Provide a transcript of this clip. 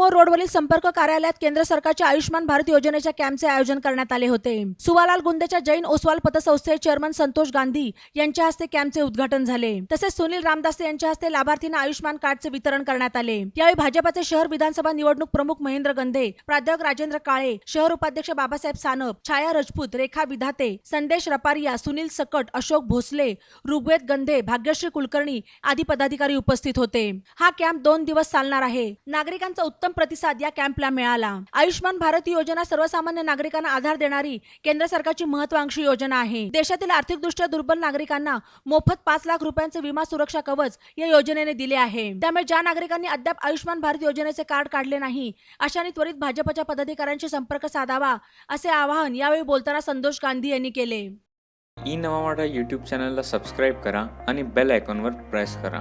सिरमोर रोडवरील संपर्क कार्यालयात केंद्र सरकारच्या आयुष्यमान भारत योजनेच्या कॅम्पचे आयोजन करण्यात आले होते. सुवालाल गुंदेच्या जैन ओसवाल पतसंस्थेचे चेअरमन संतोष गांधी यांच्या हस्ते कॅम्पचे उद्घाटन झाले. तसेच सुनील रामदासे यांच्या हस्ते लाभार्थींना आयुष्यमान कार्डचे वितरण करण्यात आले. यावेळी भाजपाचे शहर विधानसभा निवडणूक प्रमुख महेंद्र गंधे प्राध्यापक राजेंद्र काळे शहर उपाध्यक्ष बाबासाहेब सानप छाया राजपूत रेखा विधाते संदेश रपारिया सुनील सकट अशोक भोसले ऋग्वेद गंधे भाग्यश्री कुलकर्णी आदी पदाधिकारी उपस्थित होते. हा कॅम्प दोन दिवस चालणार आहे. नागरिकांचा उत्तम प्रतिसाद या कॅम्पला मिळाला. आयुष्यमान भारत ही योजना सर्वसामान्य नागरिकांना आधार देणारी केंद्र सरकारची महत्वाकांक्षी योजना आहे. देशातील आर्थिकदृष्ट्या दुर्बल नागरिकांना मोफत पाच लाख रुपयांचे विमा सुरक्षा कवच या योजनेने दिले आहे. त्यामुळे ज्या नागरिकांनी अद्याप आयुष्यमान भारत योजनेचे कार्ड काढले नाही अशांनी त्वरित भाजपच्या पदाधिकाऱ्यांशी संपर्क साधावा असे आवाहन यावेळी बोलताना संतोष गांधी यांनी केले. ई नवा यूट्यूब चॅनलला सबस्क्राईब करा आणि बेल आयकॉनवर प्रेस करा.